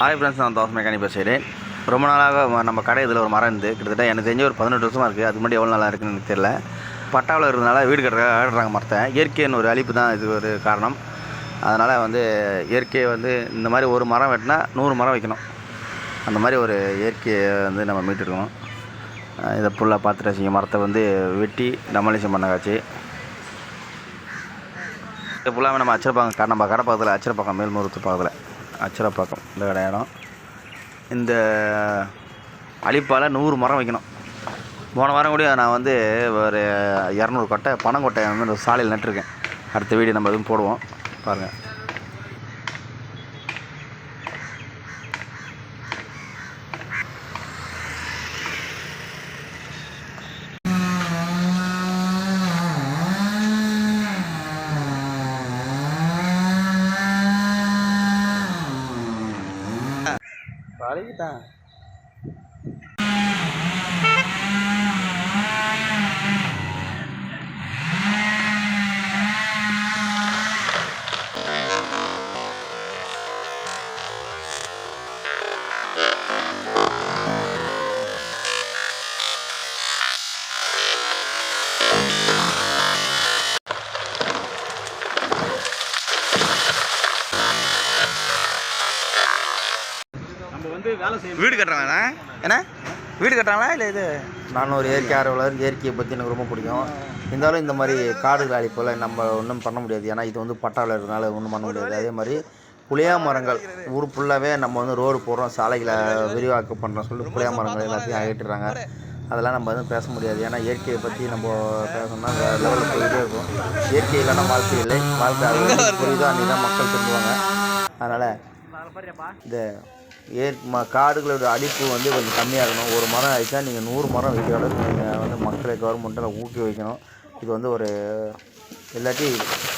Hi friends நான் dosa mechanic பேசுகிறேன். ரொம்ப நாளாக நம்ம கடை இதில் ஒரு மரம் இருந்து கிட்டத்தட்ட எனக்கு தெரிஞ்ச ஒரு பதினெட்டு வருஷமாக இருக்குது அதுக்கு முன்னாடி எவ்வளோ நாளாக இருக்குன்னு எனக்கு தெரியல. பட்டாவில் இருந்தனால வீடு கட்டுற ஆடுறாங்க மரத்தை இயற்கையின் ஒரு அழிப்பு தான் இது ஒரு காரணம். அதனால் வந்து இயற்கையை வந்து இந்த மாதிரி ஒரு மரம் வெட்டினா நூறு மரம் வைக்கணும். அந்த மாதிரி ஒரு இயற்கையை வந்து நம்ம மீட்டெடுக்கணும் இதை ஃபுல்லாக பார்த்துட்டு செய்யும் மரத்தை வந்து வெட்டி டெமாலிஷன் பண்ண காட்சி இது ஃபுல்லாமே நம்ம அச்சரப்பாக்கம் நம்ம கடை பக்கத்தில் அச்சரப்பாக்கம் மேல்முருத்து பக்கத்தில். அச்சரப்பாக்கம் இந்த கடை இடம். இந்த அழிப்பால் நூறு மரம் வைக்கணும். போன வாரம் கூட நான் வந்து ஒரு இரநூறு கொட்டை பனங்கொட்டை வந்து இந்த சாலையில் நட்டுருக்கேன். அடுத்த வீடியோ நம்ம எதுவும் போடுவோம். பாருங்கள் Ahorita. வீடு கட்டுறாங்களா? என்ன? வீடு கட்டுறாங்களா? இல்லை இது? நான் ஒரு இயற்கை ஆர்வலர் இயற்கையை பற்றி எனக்கு ரொம்ப பிடிக்கும். இருந்தாலும் இந்த மாதிரி காடுகள் அழிப்பில் நம்ம ஒன்றும் பண்ண முடியாது. ஏன்னா இது வந்து பட்டாவில் இருக்கிறனால ஒன்றும் பண்ண முடியாது. அதே மாதிரி புளியா மரங்கள் ஊர் ஃபுல்லாகவே நம்ம வந்து ரோடு போடுறோம் சாலைகளை விரிவாக்கம் பண்ணுறோம் சொல்லிட்டு புளியா மரங்கள் எல்லாத்தையும் அகற்றிடுறாங்க. அதெல்லாம் நம்ம வந்து பேச முடியாது. ஏன்னா இயற்கையை பற்றி நம்ம பேசணும்னா வேறு லெவலில் போயிட்டே இருக்கும். இயற்கை இல்லைன்னா வாழ்க்கை இல்லை. வாழ்க்கை அது புரியுதோ அன்றைக்கி தான் மக்கள் திரும்புவாங்க அதனால் இந்த ஏ ம காடுகளோட அழிப்பு வந்து கொஞ்சம் கம்மியாகணும். ஒரு மரம் ஆயிடுச்சா நீங்கள் நூறு மரம் வைக்கிற அளவுக்கு நீங்கள் வந்து மக்களை கவர்மெண்ட்டில் ஊக்குவிக்கணும் இது வந்து ஒரு இல்லாட்டி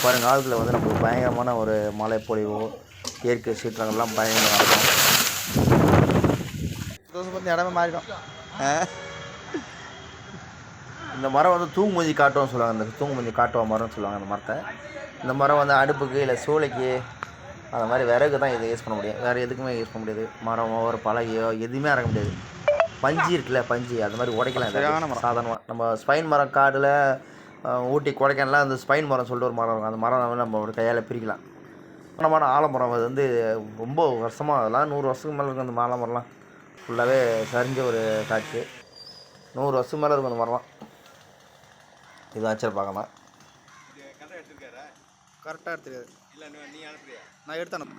வருங்காலத்தில் வந்து நமக்கு பயங்கரமான ஒரு மழை பொழிவோ இயற்கை சீற்றங்கள்லாம் பயங்கரமாக இருக்கும். தோசை பற்றி இடமே மாறிடும் இந்த மரம் வந்து தூங்குமூஞ்சி காட்டுவோம்னு சொல்லுவாங்க. அந்த தூங்குமூஞ்சி காட்டுவா மரம்னு சொல்லுவாங்க அந்த மரத்தை. இந்த மரம் வந்து அடுப்புக்கு இல்லை சூளைக்கு அந்த மாதிரி விறகு தான் இதை யூஸ் பண்ண முடியும். வேறு எதுக்குமே யூஸ் பண்ண முடியாது. மரமோ ஒரு பலகையோ எதுவுமே அறக்க முடியாது. பஞ்சு இருக்குல்ல பஞ்சு. அது மாதிரி உடைக்கலாம் இதை சாதாரணமாக நம்ம ஸ்பைன் மரம் காடில் ஊட்டி கொடைக்கானலாம் அந்த ஸ்பைன் மரம் சொல்லிட்டு ஒரு மரம் இருக்கும். அந்த மரம் நம்ம ஒரு கையால் பிரிக்கலாம். மரமான ஆலமரம். அது வந்து ரொம்ப வருஷமாக அதெல்லாம் நூறு வருஷத்துக்கு மேலே இருக்கும் அந்த ஆலமரம்லாம். ஃபுல்லாகவே சரிஞ்ச ஒரு காட்சி நூறு வருஷம் மேலே இருக்கும் அந்த மரம்லாம். இது ஆச்சரிய பார்க்கலாம் கதை எடுத்துருக்காரா? கரெக்டாக எடுத்துக்காது இல்லை நீ அனுப்புறியா? நான் எடுத்து அனுப்பு